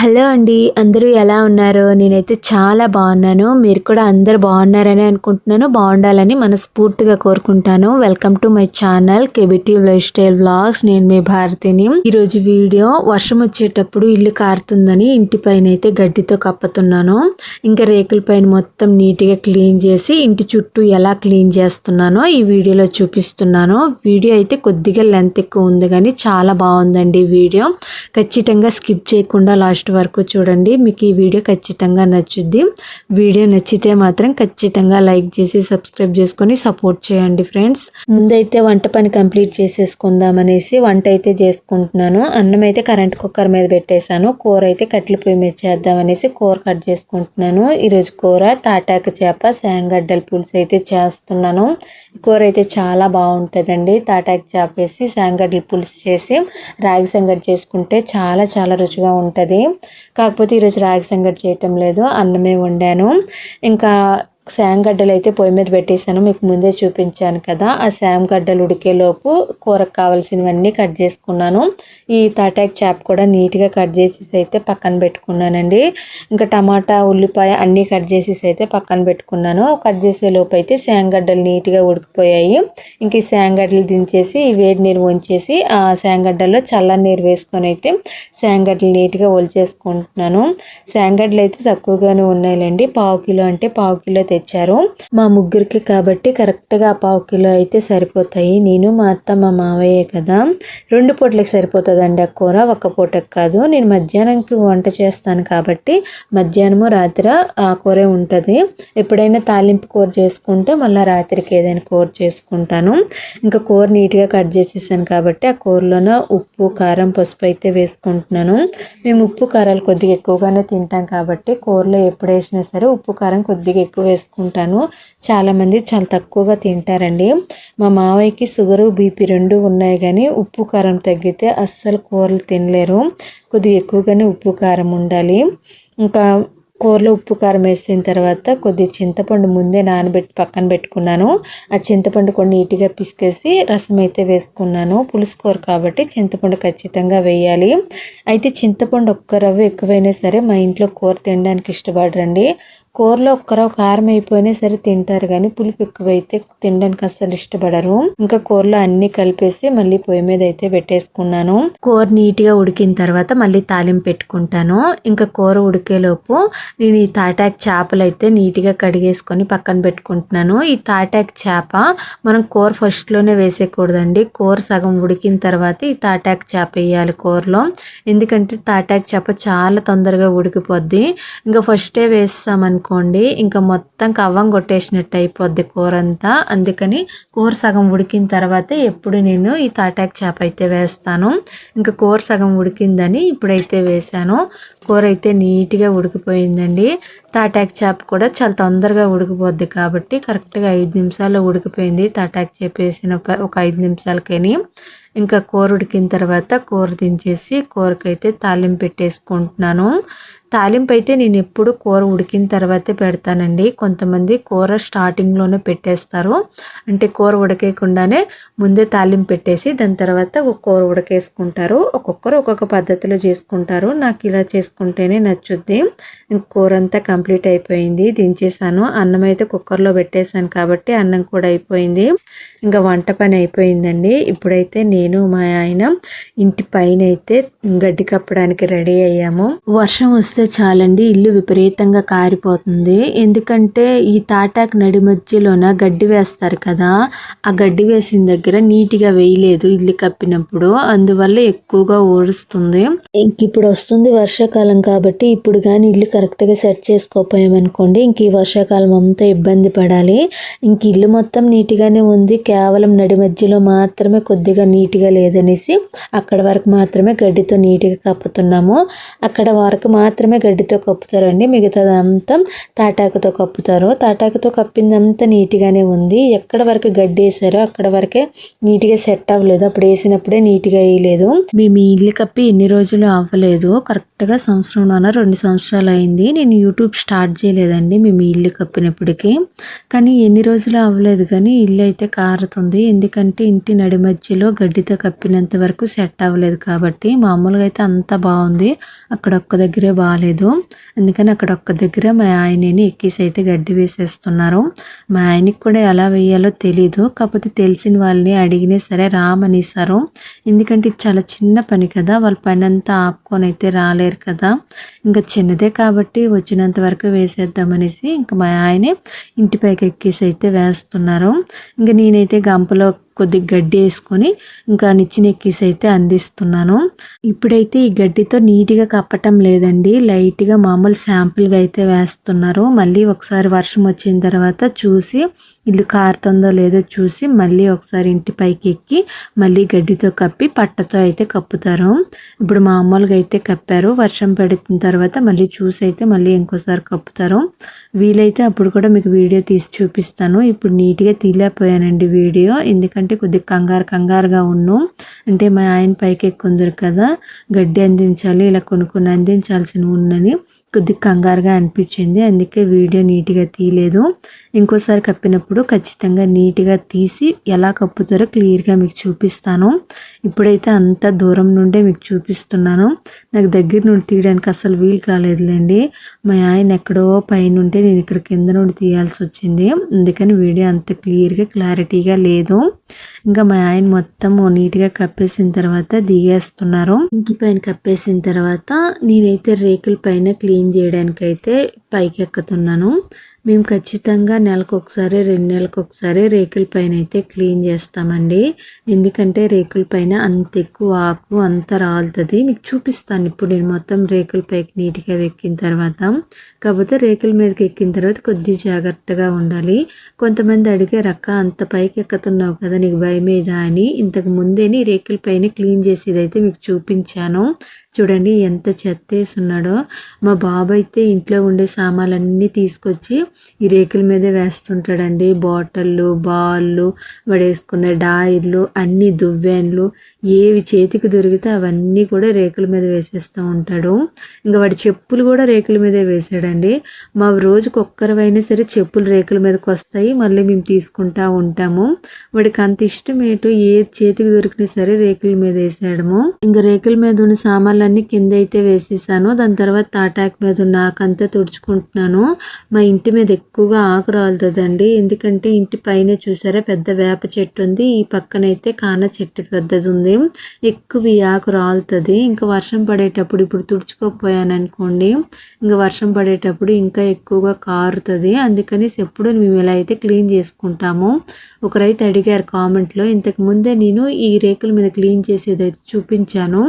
Hello అండి అందరూ ఎలా ఉన్నారు? నేనైతే చాలా బాగున్నాను. మీరు కూడా అందరు బాగున్నారని అనుకుంటున్నాను. బాగుండాలని మనస్ఫూర్తిగా కోరుకుంటాను. Welcome to my channel KBT life style vlogs నేను మీ భారతిని. ఈరోజు వీడియో వర్షం వచ్చేటప్పుడు ఇల్లు కారుతుందని ఇంటి పైన అయితే గడ్డితో కప్పుతున్నాను. ఇంకా రేకుల పైన మొత్తం నీట్గా క్లీన్ చేసి ఇంటి చుట్టూ ఎలా క్లీన్ చేస్తున్నానో ఈ వీడియోలో చూపిస్తున్నాను. వీడియో అయితే కొద్దిగా లెంత్ ఎక్కువ ఉంది కానీ చాలా బాగుందండి వీడియో. ఖచ్చితంగా స్కిప్ చేయకుండా లాస్ట్ వరకు చూడండి. మీకు ఈ వీడియో ఖచ్చితంగా నచ్చుద్ది. వీడియో నచ్చితే మాత్రం ఖచ్చితంగా లైక్ చేసి సబ్స్క్రైబ్ చేసుకొని సపోర్ట్ చేయండి ఫ్రెండ్స్. ముందైతే వంట పని కంప్లీట్ చేసేసుకుందాం అనేసి వంట అయితే చేసుకుంటున్నాను. అన్నం అయితే కరెంట్ కుక్కర్ మీద పెట్టేశాను. కూర అయితే కట్టెల పొయ్యి మీద చేద్దాం అనేసి కూర కట్ చేసుకుంటున్నాను. ఈరోజు కూర తాటాక చేప శాంగడ్డల పులుసు అయితే చేస్తున్నాను. కూర అయితే చాలా బాగుంటుందండి. తాటాకి చేపేసి వేసి పులుసు చేసి రాగి సంగటి చేసుకుంటే చాలా చాలా రుచిగా ఉంటుంది. కాకపోతే ఈరోజు రాగి సంగటి చేయటం లేదు. అన్నమే వండాను. ఇంకా శాంగడ్డలు అయితే పొయ్యి మీద పెట్టేశాను. మీకు ముందే చూపించాను కదా. ఆ శాంగడ్డలు ఉడికేలోపు కూరకు కావాల్సినవన్నీ కట్ చేసుకున్నాను. ఈ తాటాక్ చేప కూడా నీట్గా కట్ చేసేసి అయితే పక్కన పెట్టుకున్నానండి. ఇంకా టమాటా ఉల్లిపాయ అన్నీ కట్ చేసేసి అయితే పక్కన పెట్టుకున్నాను. కట్ చేసే లోపు అయితే శాంగడ్డలు నీట్గా ఉడికిపోయాయి. ఇంక ఈ శాంగడ్డలు దించేసి ఈ వేడి నీరు వంచేసి ఆ శాంగడ్డల్లో చల్ల నీరు వేసుకొని అయితే శాంగడ్డలు నీట్గా ఒలిచేసుకుంటున్నాను. శాంగడ్డలు అయితే తక్కువగానే ఉన్నాయిలేండి. పావు కిలో అంటే పావు కిలో తెచ్చారు మా ముగ్గురికి కాబట్టి కరెక్ట్గా పావు కిలో అయితే సరిపోతాయి. నేను మా అత్త మా మావయ్యే కదా. రెండు పూటలకు సరిపోతుందండి ఆ కూర ఒక పూటకు కాదు. నేను మధ్యాహ్నంకి వంట చేస్తాను కాబట్టి మధ్యాహ్నము రాత్రి ఆ కూరే ఉంటుంది. ఎప్పుడైనా తాలింపు కూర చేసుకుంటే మళ్ళీ రాత్రికి ఏదైనా కూర చేసుకుంటాను. ఇంకా కూర నీట్గా కట్ చేసేసాను కాబట్టి ఆ కూరలోన ఉప్పు కారం పసుపు అయితే వేసుకుంటున్నాను. మేము ఉప్పు కారాలు కొద్దిగా ఎక్కువగానే తింటాం కాబట్టి కూరలో ఎప్పుడు వేసినా సరే ఉప్పు కారం కొద్దిగా ఎక్కువ వేసుకుంటాను చాలామంది చాలా తక్కువగా తింటారండి. మా మావయ్యకి షుగరు బీపీ రెండు ఉన్నాయి కానీ ఉప్పు కారం తగ్గితే అస్సలు కూరలు తినలేరు. కొద్దిగా ఎక్కువగానే ఉప్పు కారం ఉండాలి. ఇంకా కూరలో ఉప్పు కారం వేసిన తర్వాత కొద్దిగా చింతపండు ముందే నానబెట్టి పక్కన పెట్టుకున్నాను. ఆ చింతపండు కొన్ని నీట్గా పిసికేసి రసం అయితే వేసుకున్నాను. పులుసు కూర కాబట్టి చింతపండు ఖచ్చితంగా వేయాలి. అయితే చింతపండు ఒక్క రవ్వ ఎక్కువైనా సరే మా ఇంట్లో కూర తినడానికి ఇష్టపడరండి. కూరలో ఒక్కరో కారం అయిపోయినా సరే తింటారు కానీ పులుపు ఎక్కువైతే తినడానికి అస్సలు ఇష్టపడరు. ఇంకా కూరలో అన్ని కలిపేసి మళ్ళీ పొయ్యి మీద అయితే పెట్టేసుకున్నాను. కూర నీట్గా ఉడికిన తర్వాత మళ్ళీ తాలింపు పెట్టుకుంటాను. ఇంకా కూర ఉడికేలోపు నేను ఈ తాటాక్ చేపలు అయితే నీట్గా కడిగేసుకొని పక్కన పెట్టుకుంటున్నాను. ఈ తాటాక్ చేప మనం కూర ఫస్ట్లోనే వేసేయకూడదండి. కూర సగం ఉడికిన తర్వాత ఈ తాటాక్ చేప వేయాలి కూరలో. ఎందుకంటే తాటాక్ చేప చాలా తొందరగా ఉడికిపోద్ది. ఇంకా ఫస్టే వేస్తామని అనుకోండి ఇంకా మొత్తం కవ్వం కొట్టేసినట్టు అయిపోద్ది కూర అంతా అందుకని కూర సగం ఉడికిన తర్వాతే ఎప్పుడు నేను ఈ తాటాక్ చేప అయితే వేస్తాను. ఇంకా కూర సగం ఉడికిందని ఇప్పుడైతే వేసాను కూర అయితే నీట్గా ఉడికిపోయిందండి. తాటాక్ చేప కూడా చాలా తొందరగా ఉడికిపోద్ది కాబట్టి కరెక్ట్గా ఐదు నిమిషాల్లో ఉడికిపోయింది తాటాక్ చేప వేసిన ఒక ఐదు నిమిషాలకని. ఇంకా కూర ఉడికిన తర్వాత కూర దించేసి కూరకైతే తాలింపు పెట్టేసుకుంటున్నాను. తాలింపు అయితే నేను ఎప్పుడు కూర ఉడికిన తర్వాతే పెడతానండి. కొంతమంది కూర స్టార్టింగ్లోనే పెట్టేస్తారు. అంటే కూర ఉడకేయకుండానే ముందే తాలింపు పెట్టేసి దాని తర్వాత కూర ఉడకేసుకుంటారు. ఒక్కొక్కరు ఒక్కొక్క పద్ధతిలో చేసుకుంటారు. నాకు ఇలా చేసుకుంటేనే నచ్చుద్ది. కూర అంతా కంప్లీట్ అయిపోయింది. దించేసాను అన్నం అయితే కుక్కర్లో పెట్టేశాను కాబట్టి అన్నం కూడా అయిపోయింది. ఇంకా వంట పని అయిపోయిందండి. ఇప్పుడైతే నేను మా ఆయన ఇంటి పైన అయితే గడ్డి కప్పడానికి రెడీ అయ్యాము. వర్షం వస్తే చాలండి ఇల్లు విపరీతంగా కారిపోతుంది. ఎందుకంటే ఈ తాటాకు నడి మధ్యలోన గడ్డి వేస్తారు కదా ఆ గడ్డి వేసిన దగ్గర నీట్గా వేయలేదు ఇల్లు కప్పినప్పుడు. అందువల్ల ఎక్కువగా ఊరుస్తుంది. ఇంక ఇప్పుడు వస్తుంది వర్షాకాలం కాబట్టి ఇప్పుడు కానీ ఇల్లు కరెక్ట్గా సెట్ చేసుకోపోయామనుకోండి ఇంక ఈ వర్షాకాలం అంతా ఇబ్బంది పడాలి. ఇంక ఇల్లు మొత్తం నీట్గానే ఉంది కేవలం నడి మధ్యలో మాత్రమే కొద్దిగా నీట్గా లేదనేసి అక్కడ వరకు మాత్రమే గడ్డితో నీట్గా కప్పుతున్నాము. అక్కడ వరకు మాత్రమే గడ్డితో కప్పుతారండి. మిగతాదంతా తాటాకుతో కప్పుతారు. తాటాకుతో కప్పిందంతా నీట్గానే ఉంది. ఎక్కడ వరకు గడ్డి వేసారో అక్కడ వరకే నీట్గా సెట్ అవ్వలేదు. అప్పుడు వేసినప్పుడే నీట్గా వేయలేదు. మేము ఇల్లు కప్పి ఎన్ని రోజులు అవ్వలేదు. కరెక్ట్గా సంవత్సరం రెండు సంవత్సరాలు అయింది. నేను యూట్యూబ్ స్టార్ట్ చేయలేదండి మేము ఇల్లు కప్పినప్పటికీ. కానీ ఎన్ని రోజులు అవ్వలేదు కానీ ఇల్లు అయితే కారుతుంది. ఎందుకంటే ఇంటి నడి మధ్యలో గడ్డితో కప్పినంత వరకు సెట్ అవ్వలేదు కాబట్టి మామూలుగా అయితే అంత బాగుంది. అక్కడ ఒక్క దగ్గరే రాలేదు. అందుకని అక్కడ ఒక్క దగ్గర మా ఆయనని ఎక్కేసి అయితే గడ్డి వేసేస్తున్నారు. మా ఆయనకి కూడా ఎలా వేయాలో తెలీదు. కాకపోతే తెలిసిన వాళ్ళని అడిగినా సరే రామనేసారు ఎందుకంటే చాలా చిన్న పని కదా వాళ్ళ పని అంతా ఆపుకొని అయితే రాలేరు కదా. ఇంకా చిన్నదే కాబట్టి వచ్చినంత వరకు వేసేద్దామనేసి ఇంకా మా ఆయనే ఇంటి పైకి ఎక్కేసి అయితే వేస్తున్నారు. ఇంకా నేనైతే గంపలో కొద్దిగా గడ్డి వేసుకొని ఇంకా నిచ్చిన ఎక్కేసి అయితే అందిస్తున్నాను. ఇప్పుడైతే ఈ గడ్డితో నీట్గా కప్పటం లేదండి. లైట్గా మామూలు శాంపుల్గా అయితే వేస్తున్నారు. మళ్ళీ ఒకసారి వర్షం వచ్చిన తర్వాత చూసి ఇల్లు కారుతుందో లేదో చూసి మళ్ళీ ఒకసారి ఇంటి పైకి ఎక్కి మళ్ళీ గడ్డితో కప్పి పట్టతో అయితే కప్పుతారు. ఇప్పుడు మామూలుగా అయితే కప్పారు. వర్షం పడిన తర్వాత మళ్ళీ చూసి అయితే మళ్ళీ ఇంకోసారి కప్పుతారు. వీలైతే అప్పుడు కూడా మీకు వీడియో తీసి చూపిస్తాను. ఇప్పుడు నీట్గా తీలేకపోయానండి వీడియో. ఎందుకంటే కొద్దిగా కంగారు కంగారుగా ఉన్ను. అంటే మా ఆయన పైకి ఎక్కుందరు కదా. గడ్డి అందించాలి ఇలా కొనుక్కుని అందించాల్సిన ఉన్నని కొద్దిగా కంగారుగా అనిపించింది. అందుకే వీడియో నీట్గా తీయలేదు. ఇంకోసారి కప్పినప్పుడు ఖచ్చితంగా నీట్గా తీసి ఎలా కప్పుతారో క్లియర్గా మీకు చూపిస్తాను. ఇప్పుడైతే అంత దూరం నుండే మీకు చూపిస్తున్నాను. నాకు దగ్గర నుండి తీయడానికి అసలు వీలు కాలేదులేండి. మా ఆయన ఎక్కడో పైన ఉంటే నేను ఇక్కడ కింద నుండి తీయాల్సి వచ్చింది. అందుకని వీడియో అంత క్లియర్గా క్లారిటీగా లేదు. ఇంకా మా ఆయన మొత్తం నీట్గా కప్పేసిన తర్వాత దిగేస్తున్నారు. ఇంటి పైన కప్పేసిన తర్వాత నేనైతే రేకుల పైన క్లీన్ చేయడానికి అయితే పైకి ఎక్కుతున్నాను మేము ఖచ్చితంగా నెలకు ఒకసారి రెండు నెలలకు ఒకసారి రేకుల పైన అయితే క్లీన్ చేస్తామండి. ఎందుకంటే రేకుల పైన అంత ఎక్కువ ఆకు అంత రాలుతుంది మీకు చూపిస్తాను. ఇప్పుడు నేను మొత్తం రేకుల పైకి నీట్గా ఎక్కిన తర్వాత కాకపోతే రేకుల మీదకి ఎక్కిన తర్వాత కొద్ది జాగ్రత్తగా ఉండాలి. కొంతమంది అడిగే రక్క అంత పైకి ఎక్కుతున్నావు కదా నీకు భయమేదా అని ఇంతకు ముందే రేకుల పైన క్లీన్ చేసేది అయితే మీకు చూపించాను. చూడండి ఎంత చెత్త వేసున్నాడో మా బాబు అయితే ఇంట్లో ఉండే సామాన్లన్నీ తీసుకొచ్చి ఈ రేకుల మీదే వేస్తుంటాడండి. బాటిళ్ళు బాళ్ళు వాడేసుకునే డాయిర్లు అన్ని దువ్వెన్లు ఏవి చేతికి దొరికితే అవన్నీ కూడా రేకుల మీద వేసేస్తూ ఉంటాడు. ఇంకా వాడి చెప్పులు కూడా రేకుల మీదే వేసాడండి. మా రోజుకు ఒక్కరవైనా సరే చెప్పులు రేకుల మీదకి వస్తాయి మళ్ళీ మేము తీసుకుంటా ఉంటాము. వాడికి అంత ఇష్టం ఏంటో ఏ చేతికి దొరికినా సరే రేకుల మీద వేసాడము ఇంకా రేకుల మీద ఉన్న సామాన్లు సామాన్లన్నీ కింద అయితే వేసేసాను. దాని తర్వాత తాటాక్ మీద ఉన్న ఆకంతా తుడుచుకుంటున్నాను. మా ఇంటి మీద ఎక్కువగా ఆకు రాలుతుందండి ఎందుకంటే ఇంటి పైన చూసారా పెద్ద వేప చెట్టు ఉంది. ఈ పక్కనైతే కాన చెట్టు పెద్దది ఉంది. ఎక్కువ ఈ ఆకు రాలుతుంది. ఇంకా వర్షం పడేటప్పుడు ఇప్పుడు తుడుచుకోకపోయాను అనుకోండి ఇంకా వర్షం పడేటప్పుడు ఇంకా ఎక్కువగా కారుతుంది. అందుకని ఎప్పుడు మేము ఇలా అయితే క్లీన్ చేసుకుంటాము. ఒకరైతే అడిగారు కామెంట్లో ఇంతకు ముందే నేను ఈ రేకుల మీద క్లీన్ చేసేది అయితే చూపించాను.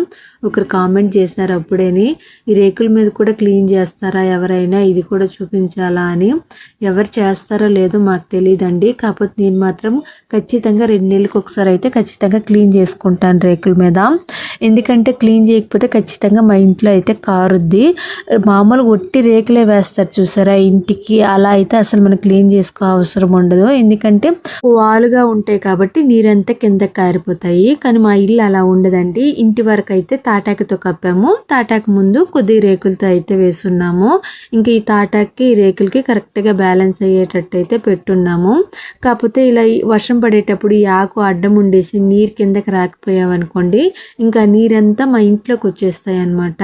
ఒకరు కామెంట్ చేశారు అప్పుడేని. ఈ రేకుల మీద కూడా క్లీన్ చేస్తారా ఎవరైనా? ఇది కూడా చూపించాలా అని. ఎవరు చేస్తారో లేదో మాకు తెలియదండి కాకపోతే నేను మాత్రం ఖచ్చితంగా రెండు నెలలకు ఒకసారి అయితే ఖచ్చితంగా క్లీన్ చేసుకుంటాను రేకుల మీద. ఎందుకంటే క్లీన్ చేయకపోతే ఖచ్చితంగా మా ఇంట్లో అయితే కారుద్ది. మామూలుగా ఒట్టి రేకులే వేస్తారు చూసారా? ఇంటికి అలా అయితే అసలు మనం క్లీన్ చేసుకో అవసరం ఉండదు. ఎందుకంటే వాలుగా ఉంటాయి కాబట్టి నీరంతా కింద కారిపోతాయి. కానీ మా ఇల్లు అలా ఉండదండి. ఇంటి వరకు అయితే తాటాకుతో కప్పాము తాటాకు ముందు కొద్ది రేకులతో అయితే వేసున్నాము. ఇంకా ఈ తాటాకి రేకులకి కరెక్ట్గా బ్యాలెన్స్ అయ్యేటట్టు అయితే పెట్టున్నాము. కాకపోతే ఇలా వర్షం పడేటప్పుడు ఈ ఆకు అడ్డం ఉండేసి నీరు కిందకి రాకపోయామనుకోండి ఇంకా నీరంతా మా ఇంట్లోకి వచ్చేస్తాయి అనమాట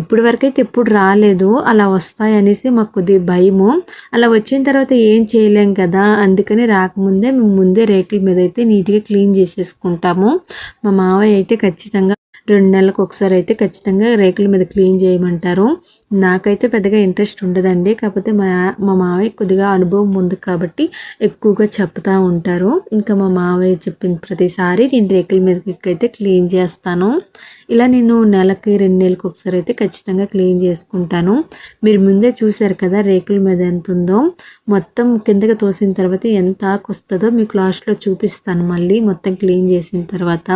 ఇప్పటి వరకైతే ఎప్పుడు రాలేదు అలా వస్తాయి అనేసి మాకు కొద్దిగా భయము. అలా వచ్చిన తర్వాత ఏం చేయలేం కదా అందుకని రాకముందే మేము ముందే రేకుల మీద అయితే నీట్గా క్లీన్ చేసేసుకుంటాము. మా మావయ్య అయితే ఖచ్చితంగా రెండు నెలలకు ఒకసారి అయితే ఖచ్చితంగా రేకుల మీద క్లీన్ చేయమంటారు. నాకైతే పెద్దగా ఇంట్రెస్ట్ ఉండదండి. కాకపోతే మా మా మావయ్య కొద్దిగా అనుభవం ఉంది కాబట్టి ఎక్కువగా చెప్తా ఉంటారు. ఇంకా మా మావయ్య చెప్పిన ప్రతిసారి నేను రేకుల మీదకి అయితే క్లీన్ చేస్తాను. ఇలా నేను నెలకి రెండు నెలలకు ఒకసారి అయితే ఖచ్చితంగా క్లీన్ చేసుకుంటాను. మీరు ముందే చూశారు కదా రేకుల మీద ఎంత ఉందో. మొత్తం కిందకి తోసిన తర్వాత ఎంత ఆకు వస్తుందో మీకు లాస్ట్లో చూపిస్తాను మళ్ళీ మొత్తం క్లీన్ చేసిన తర్వాత.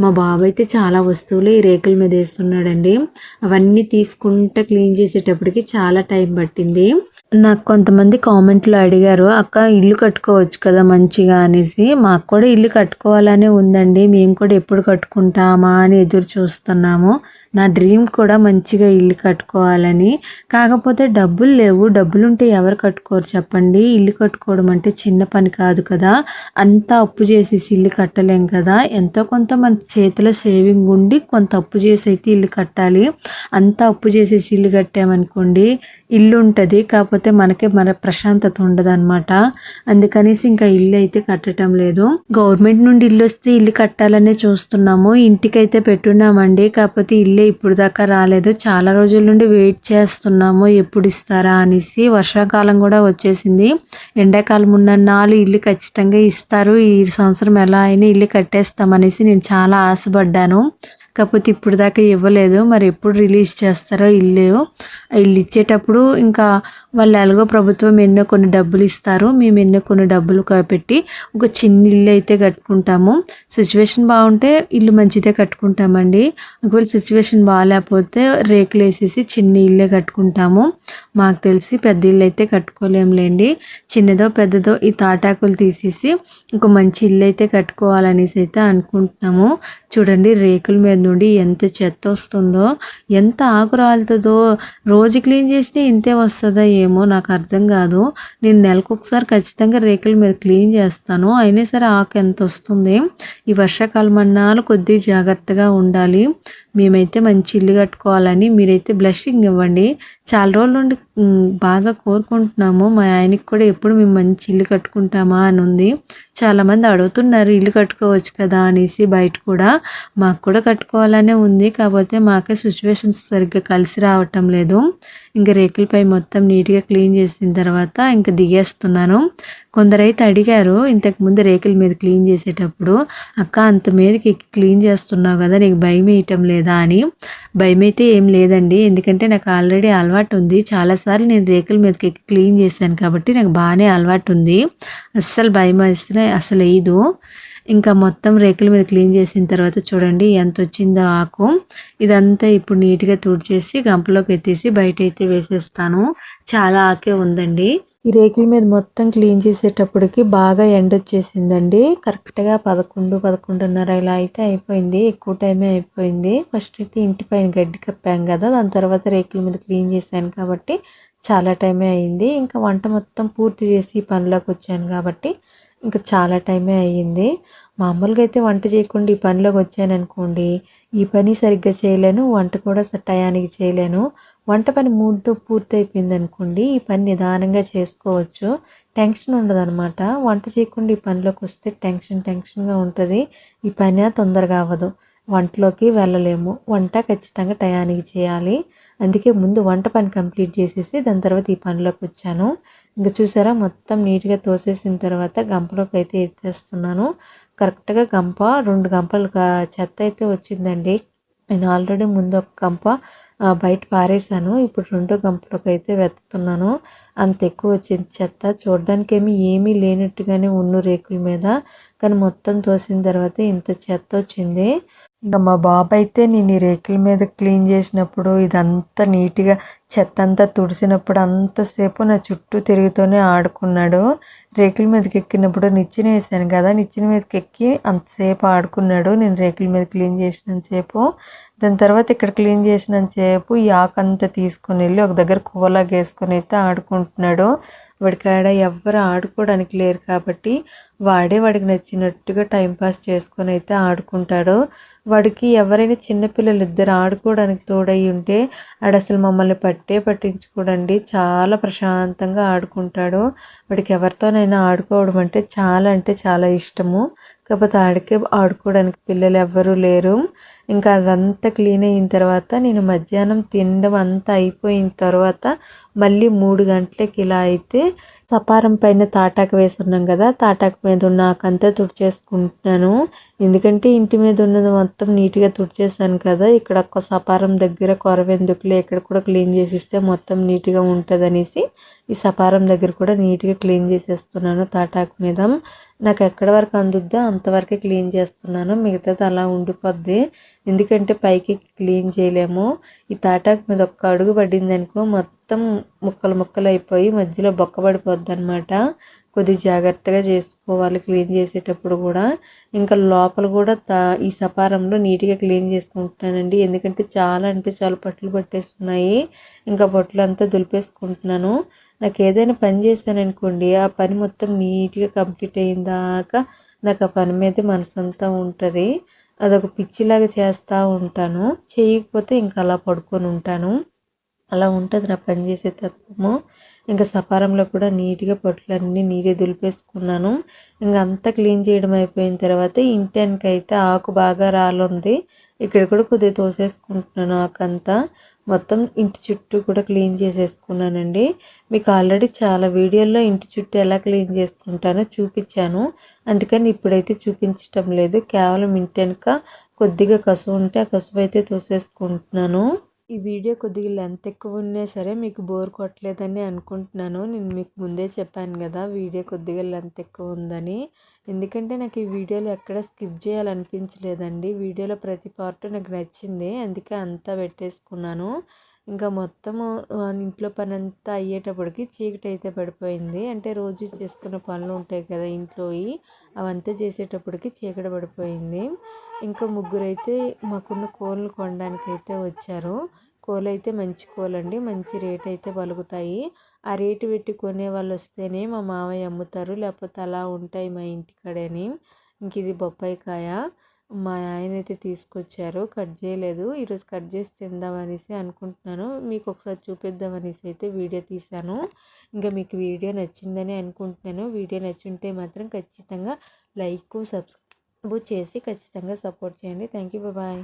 మా బాబు అయితే చాలా వస్తువులు ఈ రేకుల మీద వేస్తున్నాడండి. అవన్నీ తీసుకుంటే క్లీన్ చేసేటప్పటికి చాలా టైం పట్టింది. నాకు కొంతమంది కామెంట్లో అడిగారు అక్క ఇల్లు కట్టుకోవచ్చు కదా మంచిగా అనేసి. మాకు కూడా ఇల్లు కట్టుకోవాలనే ఉందండి. మేము కూడా ఎప్పుడు కట్టుకుంటామా అని ఎదురు చూస్తున్నాము. నా డ్రీమ్ కూడా మంచిగా ఇల్లు కట్టుకోవాలని. కాకపోతే డబ్బులు లేవు. డబ్బులు ఉంటే ఎవరు కట్టుకోరు చెప్పండి. ఇల్లు కట్టుకోవడం అంటే చిన్న పని కాదు కదా. అంతా అప్పు చేసేసి ఇల్లు కట్టలేం కదా. ఎంతో కొంత మన చేతిలో సేవింగ్ ఉండి కొంత అప్పు చేసి అయితే ఇల్లు కట్టాలి. అంతా అప్పు చేసేసి ఇల్లు కట్టామనుకోండి ఇల్లు ఉంటుంది కాకపోతే మనకే మన ప్రశాంతత ఉండదు అనమాట అందుకనేసి ఇంకా ఇల్లు అయితే కట్టడం లేదు. గవర్నమెంట్ నుండి ఇల్లు వస్తే ఇల్లు కట్టాలనే చూస్తున్నాము. ఇంటికైతే పెట్టున్నామండి. కాకపోతే ఇల్లు ఇప్పుడు దాకా రాలేదు. చాలా రోజుల నుండి వెయిట్ చేస్తున్నాము. ఎప్పుడు ఇస్తారా అనేసి వర్షాకాలం కూడా వచ్చేసింది. ఎండాకాలం ఉన్న నాలుగు ఇల్లు ఖచ్చితంగా ఇస్తారు. ఈ సంవత్సరం ఎలా అయినా ఇల్లు కట్టేస్తామనేసి నేను చాలా ఆశపడ్డాను. కాకపోతే ఇప్పుడు దాకా ఇవ్వలేదు. మరి ఎప్పుడు రిలీజ్ చేస్తారో ఇల్లు ఇల్లు ఇచ్చేటప్పుడు ఇంకా వాళ్ళు ఎలాగో ప్రభుత్వం ఎన్నో కొన్ని డబ్బులు ఇస్తారు. మేము ఎన్నో కొన్ని డబ్బులు పెట్టి ఒక చిన్న ఇల్లు అయితే కట్టుకుంటాము. సిచ్యువేషన్ బాగుంటే ఇల్లు మంచిదే కట్టుకుంటామండి. ఒకవేళ సిచ్యువేషన్ బాగాలేకపోతే రేకులు వేసేసి చిన్న ఇల్లే కట్టుకుంటాము. మాకు తెలిసి పెద్ద ఇల్లు అయితే కట్టుకోలేములేండి. చిన్నదో పెద్దదో ఈ తాటాకులు తీసేసి ఒక మంచి ఇల్లు అయితే కట్టుకోవాలనేసి అయితే అనుకుంటున్నాము. చూడండి రేకుల మీద నుండి ఎంత చెత్త వస్తుందో ఎంత ఆకు రాలుతుందో రోజు క్లీన్ చేసినా ఇంతే వస్తుందో ఏమో నాకు అర్థం కాదు. నేను నెలకు ఒకసారి ఖచ్చితంగా రేకుల మీద క్లీన్ చేస్తాను. అయినా సరే ఆకు ఎంత వస్తుంది? ఈ వర్షాకాలం అన్నాలు కొద్దిగా జాగ్రత్తగా ఉండాలి. మేమైతే మంచి ఇల్లు కట్టుకోవాలని మీరైతే బ్లెస్సింగ్ ఇవ్వండి. చాలా రోజుల నుండి బాగా కోరుకుంటున్నాము. మా ఆయనకి కూడా ఎప్పుడు మేము మంచి ఇల్లు కట్టుకుంటామా అని ఉంది. చాలామంది అడుగుతున్నారు ఇల్లు కట్టుకోవచ్చు కదా అనేసి బయట కూడా. మాకు కూడా కట్టుకోవాలనే ఉంది. కాకపోతే మాకే సిచ్యువేషన్స్ సరిగ్గా కలిసి రావటం లేదు. ఇంకా రేకులపై మొత్తం నీట్గా క్లీన్ చేసిన తర్వాత ఇంకా దిగేస్తున్నాను. కొందరైతే అడిగారు ఇంతకు ముందు రేకుల మీద క్లీన్ చేసేటప్పుడు అక్క అంత మీదకి ఎక్కి క్లీన్ చేస్తున్నావు కదా నీకు భయం వేయటం లేదా అని? భయం అయితే ఏం లేదండి. ఎందుకంటే నాకు ఆల్రెడీ అలవాటు ఉంది. చాలాసార్లు నేను రేకుల మీదకి ఎక్కి క్లీన్ చేశాను కాబట్టి నాకు బాగానే అలవాటు ఉంది. అస్సలు భయం వేస్తే అసలు వేయదు. ఇంకా మొత్తం రేకుల మీద క్లీన్ చేసిన తర్వాత చూడండి ఎంత వచ్చిందో ఆకు. ఇదంతా ఇప్పుడు నీట్గా తుడిచేసి గంపలోకి ఎత్తేసి బయట అయితే వేసేస్తాను. చాలా ఆకే ఉందండి. ఈ రేకుల మీద మొత్తం క్లీన్ చేసేటప్పటికి బాగా ఎండ వచ్చేసిందండి. కరెక్ట్గా పదకొండు పదకొండున్నర ఇలా అయితే అయిపోయింది. ఎక్కువ టైమే అయిపోయింది. ఫస్ట్ అయితే ఇంటి పైన గడ్డి కప్పాం కదా దాని తర్వాత రేకుల మీద క్లీన్ చేశాను కాబట్టి చాలా టైమే అయింది. ఇంకా వంట మొత్తం పూర్తి చేసి పనిలోకి వచ్చాను కాబట్టి ఇంకా చాలా టైమే అయ్యింది. మామూలుగా అయితే వంట చేయకుండా ఈ పనిలోకి వచ్చాను అనుకోండి ఈ పని సరిగ్గా చేయలేను వంట కూడా టయానికి చేయలేను. వంట పని మూడుతో పూర్తి అయిపోయింది అనుకోండి ఈ పని నిదానంగా చేసుకోవచ్చు. టెన్షన్ ఉండదనమాట వంట చేయకుండా ఈ పనిలోకి వస్తే టెన్షన్ టెన్షన్గా ఉంటుంది. ఈ పని తొందరగా అవ్వదు. వంటలోకి వెళ్ళలేము. వంట ఖచ్చితంగా టయానికి చేయాలి. అందుకే ముందు వంట పని కంప్లీట్ చేసేసి దాని తర్వాత ఈ పనిలోకి వచ్చాను. ఇంకా చూసారా మొత్తం నీట్గా తోసేసిన తర్వాత గంపలోకి అయితే ఎత్తేస్తున్నాను. కరెక్ట్గా గంప రెండు గంపలు చెత్త అయితే వచ్చిందండి. నేను ఆల్రెడీ ముందు ఒక గంప బయట పారేశాను. ఇప్పుడు రెండో గంపలోకి అయితే వెతుతున్నాను అంత ఎక్కువ వచ్చింది చెత్త. చూడడానికి ఏమి ఏమీ లేనట్టుగానే ఉన్న రేకుల మీద. కానీ మొత్తం తోసిన తర్వాత ఇంత చెత్త వచ్చింది. ఇంకా మా బాబు అయితే నేను ఈ రేకుల మీద క్లీన్ చేసినప్పుడు ఇదంతా నీట్గా చెత్త అంతా తుడిసినప్పుడు అంతసేపు నా చుట్టూ తిరుగుతూనే ఆడుకున్నాడు. రేకుల మీదకి ఎక్కినప్పుడు నిచ్చెన వేసాను కదా నిచ్చెన మీదకి ఎక్కి అంతసేపు ఆడుకున్నాడు. నేను రేకుల మీద క్లీన్ చేసినంతసేపు దాని తర్వాత ఇక్కడ క్లీన్ చేసినంతసేపు ఈ ఆకంతా తీసుకొని వెళ్ళి ఒక దగ్గర కువ్వలాగా వేసుకొని అయితే ఆడుకుంటున్నాడు. వాడికాడ ఎవ్వరు ఆడుకోవడానికి లేరు కాబట్టి వాడే వాడికి నచ్చినట్టుగా టైంపాస్ చేసుకొని అయితే ఆడుకుంటాడో. వాడికి ఎవరైనా చిన్నపిల్లలు ఇద్దరు ఆడుకోవడానికి తోడై ఉంటే ఆడు అసలు మమ్మల్ని పట్టే పట్టించుకోడండి. చాలా ప్రశాంతంగా ఆడుకుంటాడు. వాడికి ఎవరితోనైనా ఆడుకోవడం అంటే చాలా అంటే చాలా ఇష్టము. కాకపోతే ఆడికే ఆడుకోవడానికి పిల్లలు ఎవ్వరూ లేరు. ఇంకా అదంతా క్లీన్ అయిన తర్వాత నేను మధ్యాహ్నం తినడం అంతా అయిపోయిన తర్వాత మళ్ళీ మూడు గంటలకి ఇలా అయితే సపారం పైన తాటాకు వేసున్నాం కదా తాటాకు మీద ఉన్న ఆకంతా తుడిచేసుకుంటున్నాను. ఎందుకంటే ఇంటి మీద ఉన్నది మొత్తం నీట్గా తుడిచేసాను కదా ఇక్కడ ఒక్క సపారం దగ్గర కొరవెందుకులే ఇక్కడ కూడా క్లీన్ చేసిస్తే మొత్తం నీట్గా ఉంటుంది అనేసి ఈ సపారం దగ్గర కూడా నీట్గా క్లీన్ చేసేస్తున్నాను తాటాకు మీద. నాకు ఎక్కడి వరకు అందుద్దో అంతవరకే క్లీన్ చేస్తున్నాను. మిగతాది అలా ఉండిపోద్ది. ఎందుకంటే పైకి క్లీన్ చేయలేము. ఈ తాటాకు మీద ఒక్క అడుగు పడింది అనుకో మొత్తం ముక్కలు ముక్కలు అయిపోయి మధ్యలో బొక్క పడిపోద్ది అనమాట కొద్దిగా జాగ్రత్తగా చేసుకోవాలి క్లీన్ చేసేటప్పుడు కూడా. ఇంకా లోపల కూడా తా ఈ సపారంలో నీట్గా క్లీన్ చేసుకుంటున్నానండి. ఎందుకంటే చాలా అంటే చాలా పట్లు పట్టేస్తున్నాయి. ఇంకా బొట్లు అంతా దులిపేసుకుంటున్నాను. నాకు ఏదైనా పని చేశాను అనుకోండి ఆ పని మొత్తం నీట్గా కంప్లీట్ అయిన దాకా నాకు ఆ పని మీద మనసంతా ఉంటుంది. అదొక పిచ్చిలాగా చేస్తూ ఉంటాను. చేయకపోతే ఇంకా అలా పడుకొని ఉంటాను. అలా ఉంటుంది నా పని చేసే తత్వము. ఇంకా సపారంలో కూడా నీట్గా పొట్లన్నీ నీరే దులిపేసుకున్నాను. ఇంకా అంతా క్లీన్ చేయడం అయిపోయిన తర్వాత ఇంటానికి అయితే ఆకు బాగా రాలుంది ఇక్కడ కూడా కొద్దిగా తోసేసుకుంటున్నాను ఆకంతా. మొత్తం ఇంటి చుట్టూ కూడా క్లీన్ చేసేసుకున్నానండి. మీకు ఆల్రెడీ చాలా వీడియోల్లో ఇంటి చుట్టూ ఎలా క్లీన్ చేసుకుంటానో చూపించాను. అందుకని ఇప్పుడైతే చూపించటం లేదు. కేవలం ఇంటి వెనుక కొద్దిగా కసువు ఉంటే ఆ కసువు అయితే తోసేసుకుంటున్నాను. ఈ వీడియో కొద్దిగా లెంత్ ఎక్కువ ఉన్నా సరే మీకు బోర్ కొట్టలేదని అనుకుంటున్నాను. నేను మీకు ముందే చెప్పాను కదా వీడియో కొద్దిగా లెంత్ ఎక్కువ ఉందని. ఎందుకంటే నాకు ఈ వీడియోలో ఎక్కడ స్కిప్ చేయాలనిపించలేదండి. వీడియోలో ప్రతి పార్ట్ నాకు నచ్చింది అందుకే అంతా పెట్టేసుకున్నాను. ఇంకా మొత్తము ఇంట్లో పని అంతా అయ్యేటప్పటికి చీకటి అయితే పడిపోయింది. అంటే రోజు చేసుకున్న పనులు ఉంటాయి కదా ఇంట్లో అవంతా చేసేటప్పటికి చీకటి పడిపోయింది. ఇంకా ముగ్గురు అయితే మాకున్న కోళ్ళు కొనడానికి అయితే వచ్చారు. కోళ్ళు అయితే మంచి కోలండి మంచి రేట్ అయితే పలుకుతాయి. ఆ రేటు పెట్టి కొనే వాళ్ళు వస్తేనే మా మామయ్య అమ్ముతారు లేకపోతే అలా ఉంటాయి మా ఇంటికాడని. ఇంక ఇది బొప్పాయి కాయ మా ఆయన అయితే తీసుకొచ్చారు. కట్ చేయలేదు. ఈరోజు కట్ చేసి తిందామనేసి అనుకుంటున్నాను. మీకు ఒకసారి చూపిద్దామనేసి అయితే వీడియో తీశాను. ఇంకా మీకు వీడియో నచ్చిందని అనుకుంటున్నాను. వీడియో నచ్చుంటే మాత్రం ఖచ్చితంగా లైక్ సబ్స్క్రైబ్ చేసి ఖచ్చితంగా సపోర్ట్ చేయండి. Thank you bye.